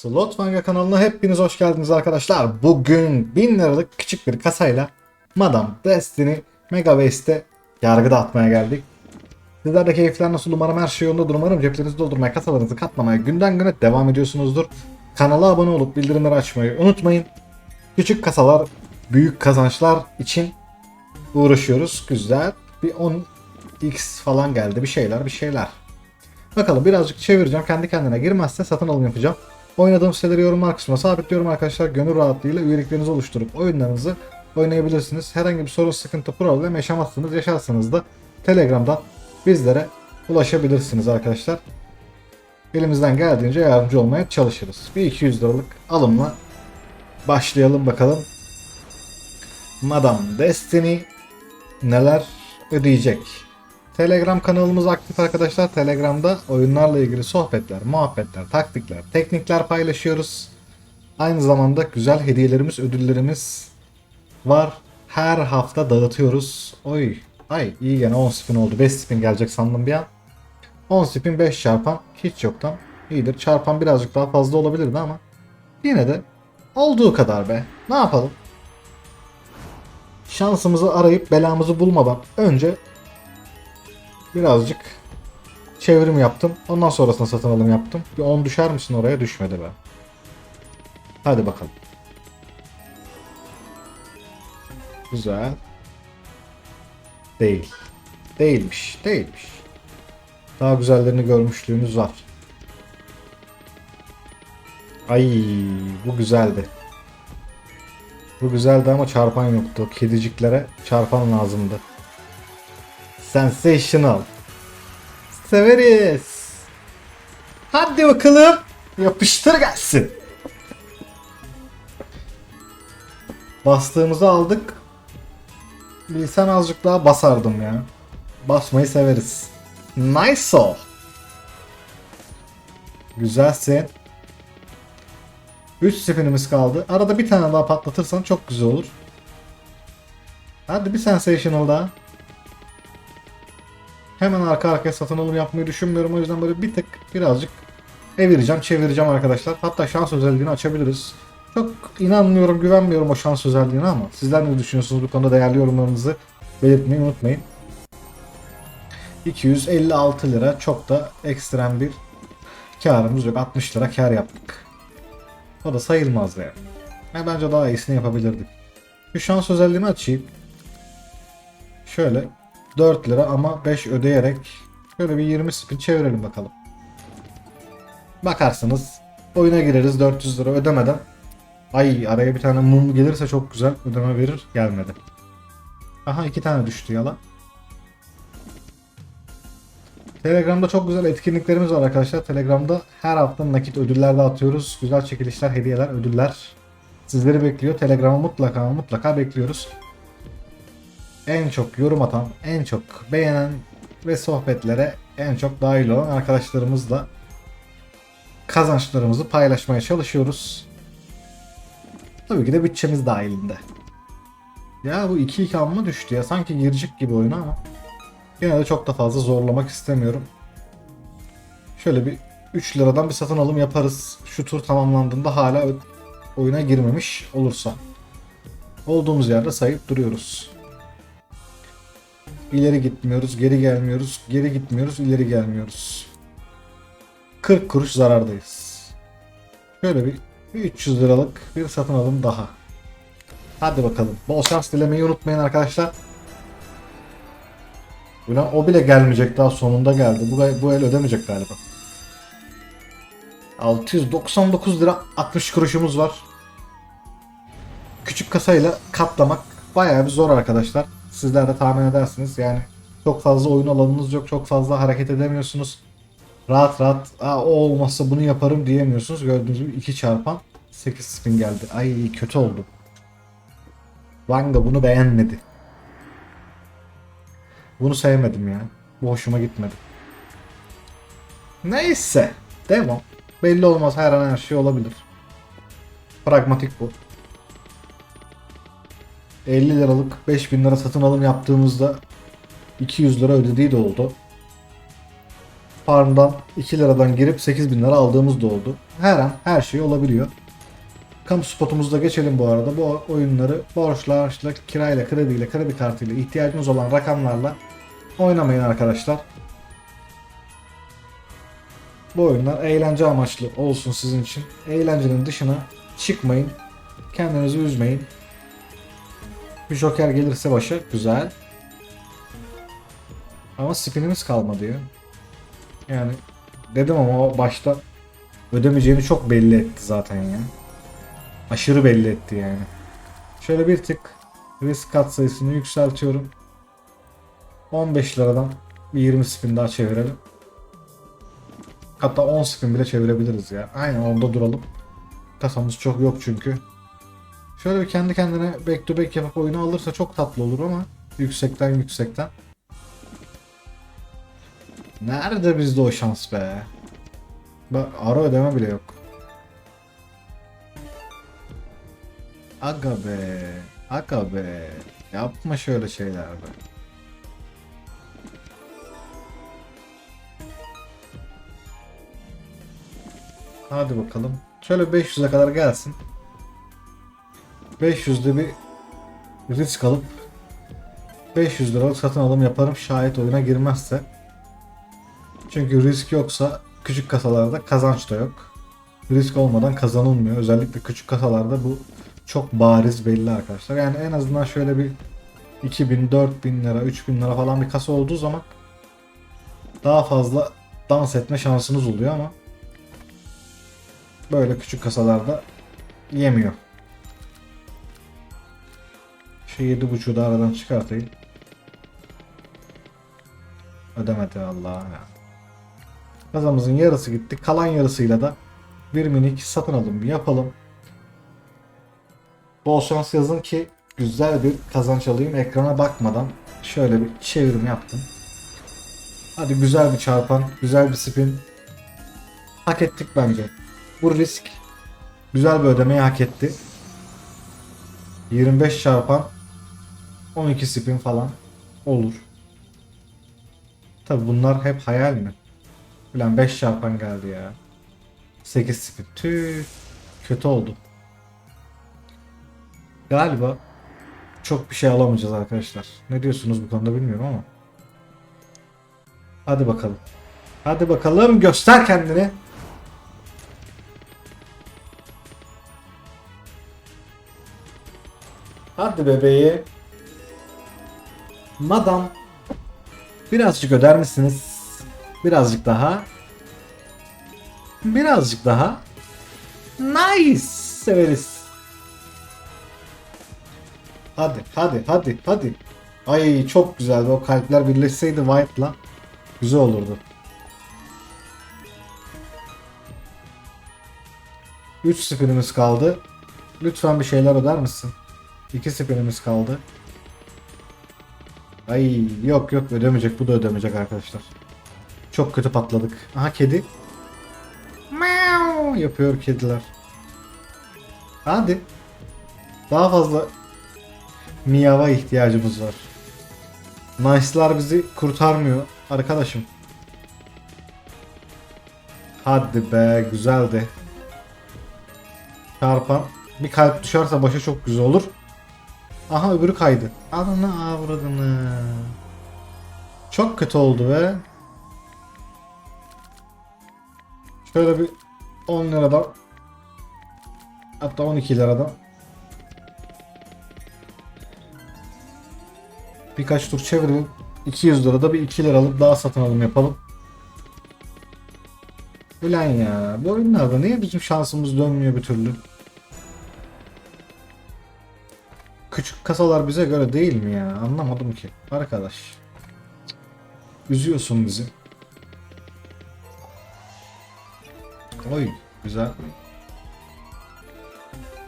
Slot Manga kanalına hepiniz hoş geldiniz arkadaşlar. Bugün 1000 liralık küçük bir kasayla Madame Destiny Mega Waste'e yargı dağıtmaya geldik. Sizler de keyifler nasıl umarım her şey yolundadır. Umarım ceplerinizi doldurmaya, kasalarınızı katlamaya günden güne devam ediyorsunuzdur. Kanala abone olup bildirimleri açmayı unutmayın. Küçük kasalar, büyük kazançlar için uğraşıyoruz. Güzel. Bir 10x falan geldi. Bir şeyler bir şeyler. Bakalım birazcık çevireceğim. Kendi kendine girmezse satın alım yapacağım. Oynadığım siteleri yorumlar kısmına sabitliyorum arkadaşlar. Gönül rahatlığıyla üyeliklerinizi oluşturup oyunlarınızı oynayabilirsiniz. Herhangi bir sorun, sıkıntı, problem yaşamazsınız. Yaşarsanız da Telegram'dan bizlere ulaşabilirsiniz arkadaşlar. Elimizden geldiğince yardımcı olmaya çalışırız. Bir 200 liralık alımla başlayalım bakalım. Madame Destiny neler ödeyecek? Telegram kanalımız aktif arkadaşlar. Telegram'da oyunlarla ilgili sohbetler, muhabbetler, taktikler, teknikler paylaşıyoruz. Aynı zamanda güzel hediyelerimiz, ödüllerimiz var. Her hafta dağıtıyoruz. Oy, ay iyi gene 10 spin oldu. 5 spin gelecek sandım bir an. 10 spin 5 çarpan hiç yoktan iyidir. Çarpan birazcık daha fazla olabilirdi ama yine de olduğu kadar be. Ne yapalım? Şansımızı arayıp belamızı bulmadan önce birazcık çevrim yaptım. Ondan sonrasında satın alım yaptım. Bir 10 düşer misin oraya? Düşmedi be. Hadi bakalım. Güzel. Değil. Değilmiş. Değilmiş. Daha güzellerini görmüşlüğümüz var. Ay bu güzeldi. Bu güzeldi ama çarpan yoktu. Kediciklere çarpan lazımdı. Sensational. Severiz. Hadi bakalım. Yapıştır gelsin. Bastığımızı aldık. Bilsen azıcık daha basardım ya. Basmayı severiz. Nice o. Güzelsin. 3 spinimiz kaldı. Arada bir tane daha patlatırsan çok güzel olur. Hadi bir sensational daha. Hemen arka arkaya satın alım yapmayı düşünmüyorum. O yüzden böyle bir tık birazcık evireceğim, çevireceğim arkadaşlar. Hatta şans özelliğini açabiliriz. Çok inanmıyorum, güvenmiyorum o şans özelliğine ama sizler ne düşünüyorsunuz bu konuda değerli yorumlarınızı belirtmeyi unutmayın. 256 lira çok da ekstrem bir karımız yok. 60 lira kar yaptık. O da sayılmaz yani. Ben bence daha iyisini yapabilirdik. Şu şans özelliğini açayım. Şöyle 4 lira ama 5 ödeyerek şöyle bir 20 spin çevirelim bakalım. Bakarsınız oyuna gireriz 400 lira ödemeden. Ay araya bir tane mum gelirse çok güzel ödeme verir gelmedi. Aha iki tane düştü yalan. Telegram'da çok güzel etkinliklerimiz var arkadaşlar. Telegram'da her hafta nakit ödüller dağıtıyoruz. Güzel çekilişler, hediyeler, ödüller sizleri bekliyor. Telegram'a mutlaka mutlaka bekliyoruz. En çok yorum atan, en çok beğenen ve sohbetlere en çok dahil olan arkadaşlarımızla kazançlarımızı paylaşmaya çalışıyoruz. Tabii ki de bütçemiz dahilinde. Ya bu 2-2 amma düştü ya. Sanki girecek gibi oyuna ama. Yine de çok da fazla zorlamak istemiyorum. Şöyle bir 3 liradan bir satın alım yaparız. Şu tur tamamlandığında hala oyuna girmemiş olursa. Olduğumuz yerde sayıp duruyoruz. İleri gitmiyoruz, geri gelmiyoruz, geri gitmiyoruz, ileri gelmiyoruz. 40 kuruş zarardayız. Şöyle bir, bir 300 liralık bir satın alım daha. Hadi bakalım. Bol şans dilemeyi unutmayın arkadaşlar. Ulan o bile gelmeyecek daha sonunda geldi. Bu, bu el ödemeyecek galiba. 699 lira 60 kuruşumuz var. Küçük kasayla katlamak bayağı bir zor arkadaşlar. Sizler de tahmin edersiniz. Yani çok fazla oyun alanınız yok. Çok fazla hareket edemiyorsunuz. Rahat rahat Aa, o olmazsa bunu yaparım diyemiyorsunuz. Gördüğünüz gibi 2 çarpan 8 spin geldi. Ay kötü oldu. Vanga bunu beğenmedi. Bunu sevmedim ya. Bu hoşuma gitmedi. Neyse. Devam. Belli olmaz her an her şey olabilir. Pragmatik bu. 50 liralık 5000 lira satın alım yaptığımızda 200 lira ödediği de oldu. farmdan 2 liradan girip 8 bin lira aldığımız da oldu. Her an her şey olabiliyor. Kamu spotumuzda geçelim bu arada. Bu oyunları borçla, harçla, kirayla, krediyle, kredi kartıyla ihtiyacınız olan rakamlarla oynamayın arkadaşlar. Bu oyunlar eğlence amaçlı olsun sizin için. Eğlencenin dışına çıkmayın. Kendinizi üzmeyin. Bir joker gelirse başa güzel. Ama spinimiz kalmadı ya. Yani dedim ama o başta ödemeyeceğini çok belli etti zaten ya. Aşırı belli etti yani. Şöyle bir tık risk kat sayısını yükseltiyorum. 15 liradan bir 20 spin daha çevirelim. Hatta 10 spin bile çevirebiliriz ya. Aynen onda duralım. Kasamız çok yok çünkü. Şöyle bir kendi kendine back to back yapıp oyunu alırsa çok tatlı olur ama yüksekten yüksekten. Nerede bizde o şans be? Bak ara ödeme bile yok. Aga be. Aga be. Yapma şöyle şeyler be. Hadi bakalım. Şöyle 500'e kadar gelsin. 500'de bir risk alıp 500 liralık satın alım yaparım şayet oyuna girmezse. Çünkü risk yoksa küçük kasalarda kazanç da yok. Risk olmadan kazanılmıyor. Özellikle küçük kasalarda bu çok bariz belli arkadaşlar. Yani en azından şöyle bir 2000, 4000 lira, 3000 lira falan bir kasa olduğu zaman daha fazla dans etme şansınız oluyor ama böyle küçük kasalarda yemiyor. Şu 7.5'u da aradan çıkartayım. Ödemedi Allah ya. Kazamızın yarısı gitti. Kalan yarısıyla da bir minik satın alım yapalım. Bol şans yazın ki güzel bir kazanç alayım ekrana bakmadan. Şöyle bir çevirim yaptım. Hadi güzel bir çarpan, güzel bir spin. Hak ettik bence. Bu risk güzel bir ödemeyi hak etti. 25 çarpan 12 spin falan olur. Tabi bunlar hep hayal mi? Ulan 5 çarpan geldi ya. 8 spin. Tüh. Kötü oldu. Galiba çok bir şey alamayacağız arkadaşlar. Ne diyorsunuz bu konuda bilmiyorum ama. Hadi bakalım. Hadi bakalım göster kendini. Hadi bebeği. Madam. Birazcık öder misiniz? Birazcık daha. Birazcık daha. Nice. Severiz. Hadi hadi hadi hadi. Ay çok güzeldi. O kalpler birleşseydi White'la güzel olurdu. 3 spinimiz kaldı. Lütfen bir şeyler öder misin? 2 spinimiz kaldı. Ay yok yok ödemeyecek. Bu da ödemeyecek arkadaşlar. Çok kötü patladık. Aha kedi. Meow yapıyor kediler. Hadi. Daha fazla miyava ihtiyacımız var. Nice'lar bizi kurtarmıyor arkadaşım. Hadi be güzeldi. Çarpan. Bir kalp düşerse başa çok güzel olur. Aha öbürü kaydı. Ananı avradını. Çok kötü oldu be. Şöyle bir 10 liradan hatta 12 liradan birkaç tur çevirelim. 200 lirada bir 2 liralık daha satın alım yapalım. Ulan ya bu oyunlarda niye bizim şansımız dönmüyor bir türlü? Küçük kasalar bize göre değil mi ya? Anlamadım ki. Arkadaş. Üzüyorsun bizi. Oy güzel.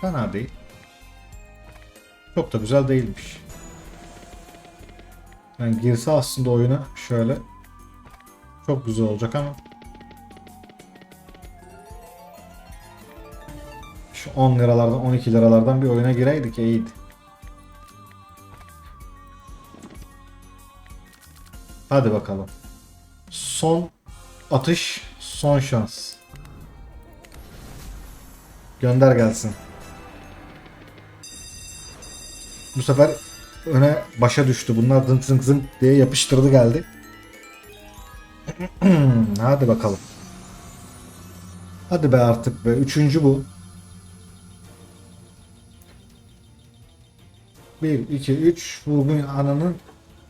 Fena değil. Çok da güzel değilmiş. Yani girse aslında oyuna şöyle çok güzel olacak ama şu 10 liralardan 12 liralardan bir oyuna gireydik iyiydi. Hadi bakalım. Son atış son şans. Gönder gelsin. Bu sefer öne başa düştü. Bunlar zınk zınk zınk diye yapıştırdı geldi. Hadi bakalım. Hadi be artık be. Üçüncü bu. 1, 2, 3. Bugün ananın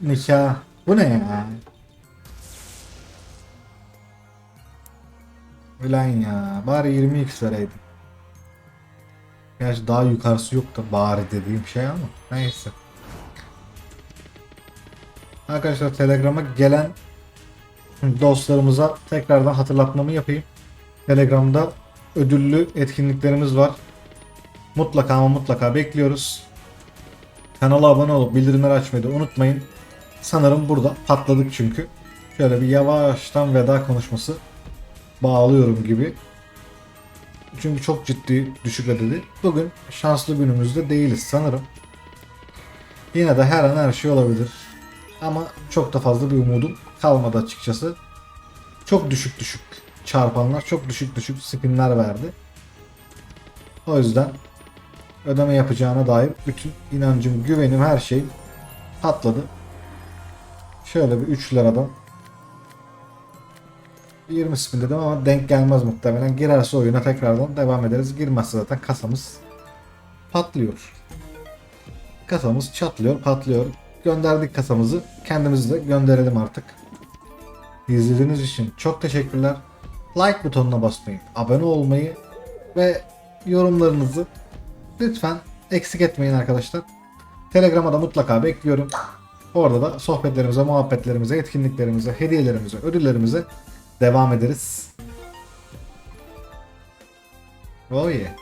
nikahı. Bu ne ya? Ulan ya. Bari 20x vereydim. Gerçi daha yukarısı yok da bari dediğim şey ama neyse. Arkadaşlar Telegram'a gelen dostlarımıza tekrardan hatırlatmamı yapayım. Telegram'da ödüllü etkinliklerimiz var. Mutlaka ama mutlaka bekliyoruz. Kanala abone olup bildirimleri açmayı da unutmayın. Sanırım burada patladık çünkü. Şöyle bir yavaştan veda konuşması bağlıyorum gibi. Çünkü çok ciddi düşük ödedi. Bugün şanslı günümüzde değiliz sanırım. Yine de her an her şey olabilir. Ama çok da fazla bir umudum kalmadı açıkçası. Çok düşük düşük çarpanlar, çok düşük düşük spinler verdi. O yüzden ödeme yapacağına dair bütün inancım, güvenim, her şey patladı. Şöyle bir 3 liradan 20 spin dedim ama denk gelmez muhtemelen. Girerse oyuna tekrardan devam ederiz. Girmezse zaten kasamız patlıyor. Kasamız çatlıyor, patlıyor. Gönderdik kasamızı. Kendimizi de gönderelim artık. İzlediğiniz için çok teşekkürler. Like butonuna basmayı, abone olmayı ve yorumlarınızı lütfen eksik etmeyin arkadaşlar. Telegram'a da mutlaka bekliyorum. Orada da sohbetlerimize, muhabbetlerimize, etkinliklerimize, hediyelerimize, ödüllerimize devam ederiz. Oh yeah.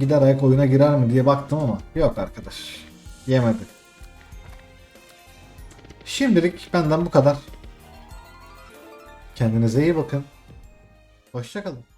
Gider ayak oyuna girer mi diye baktım ama yok arkadaş. Yemedi. Şimdilik benden bu kadar. Kendinize iyi bakın. Hoşçakalın.